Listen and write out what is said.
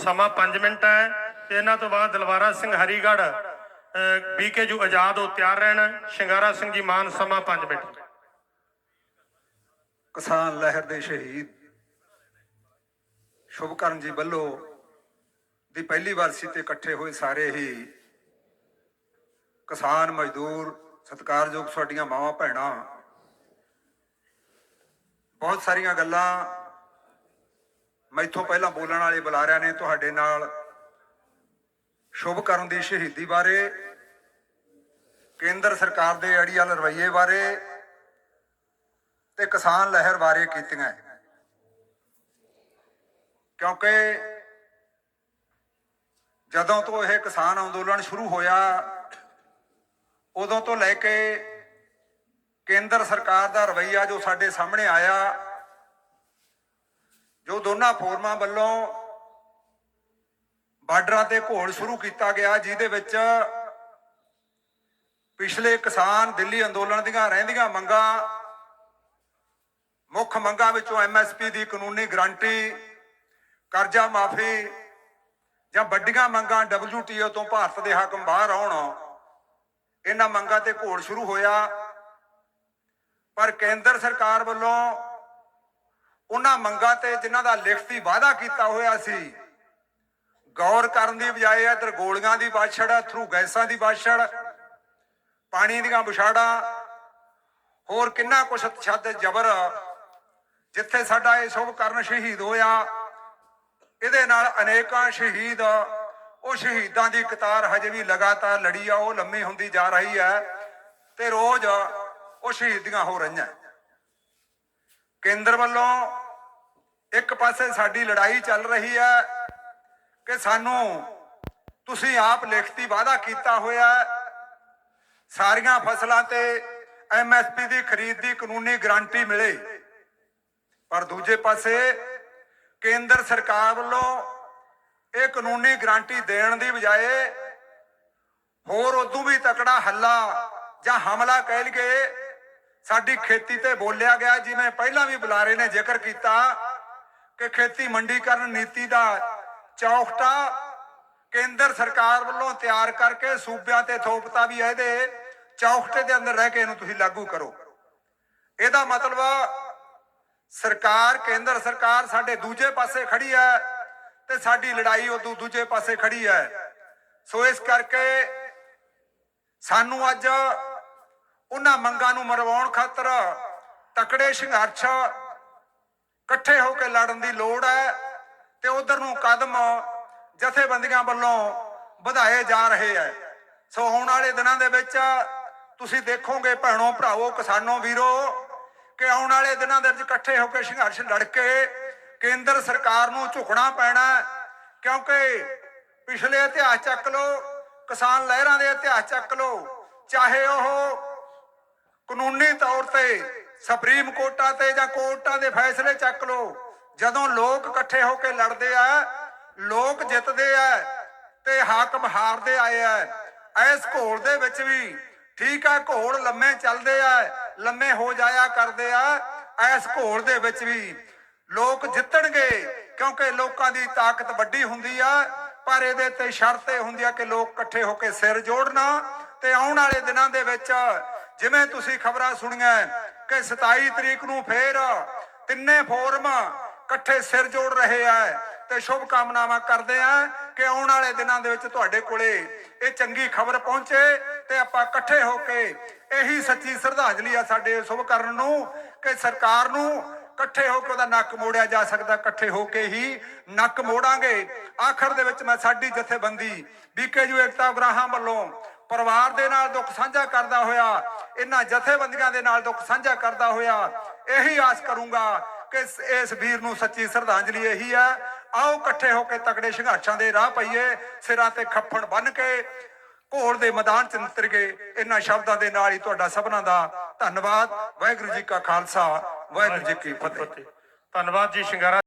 ਸਮਾਂ 5 ਮਿੰਟ ਹੈ ਤੇ ਇਹਨਾਂ ਤੋਂ ਬਾਅਦ ਦਲਵਾਰਾ ਸਿੰਘ ਹਰੀਗੜ੍ਹ ਬੀਕੇ ਜੂ ਆਜ਼ਾਦ ਹੋ ਤਿਆਰ ਰਹਿਣ, ਸ਼ਿੰਗਾਰਾ ਸਿੰਘ ਜੀ ਮਾਨ ਸਮਾਂ 5 ਮਿੰਟ। ਕਿਸਾਨ ਲਹਿਰ ਦੇ ਸ਼ਹੀਦ। ਸ਼ੁਭਕਰਨ ਜੀ ਵੱਲੋਂ ਦੀ ਪਹਿਲੀ ਵਾਰਸੀ ਤੇ ਇਕੱਠੇ ਹੋਏ ਸਾਰੇ ਹੀ ਕਿਸਾਨ ਮਜ਼ਦੂਰ, ਸਤਿਕਾਰਯੋਗ ਸਾਡੀਆਂ ਮਾਵਾਂ ਭੈਣਾਂ ਬਹੁਤ ਸਾਰੀਆਂ ਗੱਲਾਂ ਮੈਥੋਂ ਪਹਿਲਾਂ ਬੋਲਣ ਵਾਲੇ ਬੁਲਾਰਿਆਂ ਨੇ ਤੁਹਾਡੇ ਨਾਲ ਸ਼ੁਭ ਕਰਨ ਦੀ ਸ਼ਹੀਦੀ ਬਾਰੇ, ਕੇਂਦਰ ਸਰਕਾਰ ਦੇ ਅੜੀਅਲ ਰਵੱਈਏ ਬਾਰੇ ਤੇ ਕਿਸਾਨ ਲਹਿਰ ਬਾਰੇ ਕੀਤੀਆਂ ਕਿਉਂਕਿ ਜਦੋਂ ਤੋਂ ਇਹ ਕਿਸਾਨ ਅੰਦੋਲਨ ਸ਼ੁਰੂ ਹੋਇਆ, ਉਦੋਂ ਤੋਂ ਲੈ ਕੇ ਕੇਂਦਰ ਸਰਕਾਰ ਦਾ ਰਵੱਈਆ ਜੋ ਸਾਡੇ ਸਾਹਮਣੇ ਆਇਆ ਜੋ ਦੋਨਾਂ ਫੋਰਮਾਂ ਵੱਲੋਂ ਬਾਰਡਰਾਂ ਤੇ ਘੋਲ ਸ਼ੁਰੂ ਕੀਤਾ ਗਿਆ, ਜਿਹਦੇ ਵਿੱਚ ਪਿਛਲੇ ਕਿਸਾਨ ਦਿੱਲੀ ਅੰਦੋਲਨ ਦੀਆਂ ਰਹਿੰਦੀਆਂ ਮੰਗਾਂ, ਮੁੱਖ ਮੰਗਾਂ ਵਿੱਚੋਂ ਐਮਐਸਪੀ ਦੀ ਕਾਨੂੰਨੀ ਗਰੰਟੀ, ਕਰਜ਼ਾ ਮਾਫੀ ਜਾਂ ਵੱਡੀਆਂ ਮੰਗਾਂ WTO ਤੋਂ ਭਾਰਤ ਦੇ ਹਾਕਮ ਬਾਹਰ ਆਉਣ, ਇਹਨਾਂ ਮੰਗਾਂ ਤੇ ਘੋਲ ਸ਼ੁਰੂ ਹੋਇਆ। ਪਰ ਕੇਂਦਰ ਸਰਕਾਰ ਵੱਲੋਂ ਉਹਨਾਂ ਮੰਗਾਂ ਤੇ ਜਿਨ੍ਹਾਂ ਦਾ ਲਿਖਤੀ ਵਾਅਦਾ ਕੀਤਾ ਹੋਇਆ ਸੀ। ਗੌਰ ਕਰਨ ਦੀ ਬਜਾਏ ਇਧਰ ਗੋਲੀਆਂ ਦੀ ਬਾਛੜ ਥਰੂ ਗੈਸਾਂ ਦੀ ਬਾਛੜ ਪਾਣੀ ਦੀਆਂ ਵਿਛਾੜਾਂ, ਹੋਰ ਕਿੰਨਾ ਕੁਛ ਤਸ਼ੱਦਦ ਜ਼ਬਰ, ਜਿੱਥੇ ਸਾਡਾ ਇਹ ਸ਼ੁਭ ਕਰਨ ਸ਼ਹੀਦ ਹੋਇਆ, ਇਹਦੇ ਨਾਲ ਅਨੇਕਾਂ ਸ਼ਹੀਦ, ਉਹ ਸ਼ਹੀਦਾਂ ਦੀ ਕਤਾਰ ਹਜੇ ਵੀ ਲਗਾਤਾਰ ਲੜੀ ਆ, ਉਹ ਲੰਮੀ ਹੁੰਦੀ ਜਾ ਰਹੀ ਹੈ ਤੇ ਰੋਜ਼ ਉਹ ਸ਼ਹੀਦੀਆਂ ਹੋ ਰਹੀਆਂ। ਕੇਂਦਰ ਵੱਲੋਂ ਇੱਕ ਪਾਸੇ ਸਾਡੀ ਲੜਾਈ ਚੱਲ ਰਹੀ ਹੈ ਕਿ ਸਾਨੂੰ ਤੁਸੀਂ ਆਪ ਲਿਖਤੀ ਵਾਅਦਾ ਕੀਤਾ ਹੋਇਆ ਸਾਰੀਆਂ ਫਸਲਾਂ ਤੇ ਐਮਐਸਪੀ ਦੀ ਖਰੀਦ ਦੀ ਕਾਨੂੰਨੀ ਗਾਰੰਟੀ ਮਿਲੇ। ਪਰ ਦੂਜੇ ਪਾਸੇ ਕੇਂਦਰ ਸਰਕਾਰ ਵੱਲੋਂ ਇਹ ਕਾਨੂੰਨੀ ਗਾਰੰਟੀ ਦੇਣ ਦੀ ਬਜਾਏ ਹੋਰ ਉਦੋਂ ਵੀ ਤਕੜਾ ਹੱਲਾ ਜਾਂ ਹਮਲਾ ਕਹਿ ਲਈਏ, ਸਾਡੀ ਖੇਤੀ ਤੇ ਬੋਲਿਆ ਗਿਆ, ਜਿਵੇਂ ਪਹਿਲਾਂ ਵੀ ਬੁਲਾਰੇ ਨੇ ਜ਼ਿਕਰ ਕੀਤਾ ਕਿ ਖੇਤੀ ਮੰਡੀਕਰਨ ਨੀਤੀ ਦਾ ਚੌਖਟਾ ਕੇਂਦਰ ਸਰਕਾਰ ਵੱਲੋਂ ਤਿਆਰ ਕਰਕੇ ਸੂਬਿਆਂ ਤੇ ਥੋਪਤਾ ਵੀ ਇਹਦੇ ਚੌਖਟੇ ਦੇ ਅੰਦਰ ਰਹਿ ਕੇ ਇਹਨੂੰ ਤੁਸੀਂ ਲਾਗੂ ਕਰੋ। ਇਹਦਾ ਮਤਲਬ ਸਰਕਾਰ, ਕੇਂਦਰ ਸਰਕਾਰ ਸਾਡੇ ਦੂਜੇ ਪਾਸੇ ਖੜੀ ਹੈ ਤੇ ਸਾਡੀ ਲੜਾਈ ਉਦੋਂ ਦੂਜੇ ਪਾਸੇ ਖੜੀ ਹੈ। ਸੋ ਇਸ ਕਰਕੇ ਸਾਨੂੰ ਅੱਜ ਉਹਨਾਂ ਮੰਗਾਂ ਨੂੰ ਮਰਵਾਉਣ ਖਾਤਰ ਤਕੜੇ ਸੰਘਰਸ਼ ਇਕੱਠੇ ਹੋ ਕੇ ਲੜਨ ਦੀ ਲੋੜ ਹੈ ਤੇ ਉਧਰ ਨੂੰ ਕਦਮ ਜਥੇਬੰਦੀਆਂ ਵੱਲੋਂ ਵਧਾਏ ਜਾ ਰਹੇ ਹੈ। ਸੋ ਆਉਣ ਵਾਲੇ ਦਿਨਾਂ ਦੇ ਵਿੱਚ ਤੁਸੀਂ ਦੇਖੋਗੇ ਭੈਣੋ, ਭਰਾਵੋ, ਕਿਸਾਨੋ, ਵੀਰੋ, ਕਿ ਆਉਣ ਵਾਲੇ ਦਿਨਾਂ ਦੇ ਵਿੱਚ ਇਕੱਠੇ ਹੋ ਕੇ ਸੰਘਰਸ਼ ਲੜ ਕੇ ਕੇਂਦਰ ਸਰਕਾਰ ਨੂੰ ਝੁਕਣਾ ਪੈਣਾ ਕਿਉਂਕਿ ਪਿਛਲੇ ਇਤਿਹਾਸ ਚੱਕ ਲਓ, ਕਿਸਾਨ ਲਹਿਰਾਂ ਦੇ ਇਤਿਹਾਸ ਚੱਕ ਲਓ, ਚਾਹੇ ਉਹ ਕਾਨੂੰਨੀ ਤੌਰ ਤੇ ਸੁਪਰੀਮ ਕੋਰਟਾਂ ਤੇ ਜਾਂ ਕੋਰਟਾਂ ਦੇ ਫੈਸਲੇ ਚੱਕ ਲਓ। ਜਦੋਂ ਲੋਕ ਇਕੱਠੇ ਹੋ ਕੇ ਲੜਦੇ ਆ, ਲੋਕ ਜਿੱਤਦੇ ਆ ਤੇ ਹਾਕਮ ਹਾਰਦੇ ਆਏ ਆ। ਇਸ ਘੋਲ ਦੇ ਵਿੱਚ ਵੀ ਠੀਕ ਆ, ਘੋਲ ਲੰਮੇ ਚੱਲਦੇ ਆ, ਲੰਮੇ ਹੋ ਜਾਇਆ ਕਰਦੇ ਆ। ਇਸ ਘੋਲ ਦੇ ਵਿੱਚ ਵੀ ਲੋਕ ਜਿੱਤਣਗੇ ਕਿਉਂਕਿ ਲੋਕਾਂ ਦੀ ਤਾਕਤ ਵੱਡੀ ਹੁੰਦੀ ਆ, ਪਰ ਇਹਦੇ ਤੇ ਸ਼ਰਤ ਇਹ ਹੁੰਦੀ ਆ ਕਿ ਲੋਕ ਇਕੱਠੇ ਹੋ ਕੇ ਸਿਰ ਜੋੜਨਾ। ਤੇ ਆਉਣ ਵਾਲੇ ਦਿਨਾਂ ਦੇ ਵਿੱਚ ਜਿਵੇਂ ਤੁਸੀਂ ਖਬਰਾਂ ਸੁਣੀਆਂ ਕਿ 27 ਤਰੀਕ ਨੂੰ ਫੇਰ ਤਿੰਨੇ ਫੋਰਮ ਇਕੱਠੇ ਸਿਰ ਜੋੜ ਰਹੇ ਆ ਤੇ ਸ਼ੁਭ ਕਾਮਨਾਵਾਂ ਕਰਦੇ ਆ ਕਿ ਆਉਣ ਵਾਲੇ ਦਿਨਾਂ ਦੇ ਵਿੱਚ ਤੁਹਾਡੇ ਕੋਲੇ ਇਹ ਚੰਗੀ ਖਬਰ ਪਹੁੰਚੇ ਤੇ ਆਪਾਂ ਇਕੱਠੇ ਹੋ ਕੇ ਇਹੀ ਸੱਚੀ ਸ਼ਰਧਾਂਜਲੀ ਆ ਸਾਡੇ ਸ਼ੁਭ ਕਰਨ ਨੂੰ ਕਿ ਸਰਕਾਰ ਨੂੰ ਇਕੱਠੇ ਹੋ ਕੇ ਉਹਦਾ ਨੱਕ ਮੋੜਿਆ ਜਾ ਸਕਦਾ, ਇਕੱਠੇ ਹੋ ਕੇ ਹੀ ਨੱਕ ਮੋੜਾਂਗੇ। ਆਖਰ ਦੇ ਵਿੱਚ ਮੈਂ ਸਾਡੀ ਜਥੇਬੰਦੀ ਬੀਕੇਯੂ ਏਕਤਾ ਗ੍ਰਾਹਾਂ ਵੱਲੋਂ ਪਰਿਵਾਰ ਦੇ ਨਾਲ ਦੁੱਖ ਸਾਂਝਾ ਕਰਦਾ ਹੋਇਆ, ਇਹਨਾਂ ਜਥੇਬੰਦੀਆਂ ਦੇ ਨਾਲ ਦੁੱਖ ਸਾਂਝਾ ਕਰਦਾ ਹੋਇਆ, ਇਹੀ ਆਸ ਕਰੂੰਗਾ ਕਿ ਇਸ- ਵੀਰ ਨੂੰ ਸੱਚੀ ਸ਼ਰਧਾਂਜਲੀ ਇਹੀ ਆ ਆਓ ਇਕੱਠੇ ਹੋ ਕੇ ਤਕੜੇ ਸੰਘਰਸ਼ਾਂ ਦੇ ਰਾਹ ਪਈਏ, ਸਿਰਾਂ ਤੇ ਖੱਫਣ ਬੰਨ ਕੇ ਘੋੜ ਦੇ ਮੈਦਾਨ ਚ ਨਿੱਤਰ ਗਏ ਇਹਨਾਂ ਸ਼ਬਦਾਂ ਦੇ ਨਾਲ ਹੀ ਤੁਹਾਡਾ ਸਭਨਾਂ ਦਾ ਧੰਨਵਾਦ। ਵਾਹਿਗੁਰੂ ਜੀ ਕਾ ਖਾਲਸਾ, ਵਾਹਿਗੁਰੂ ਜੀ ਕੀ ਫਤਿਹ। ਧੰਨਵਾਦ ਜੀ, ਸ਼ਿੰਗਾਰਾ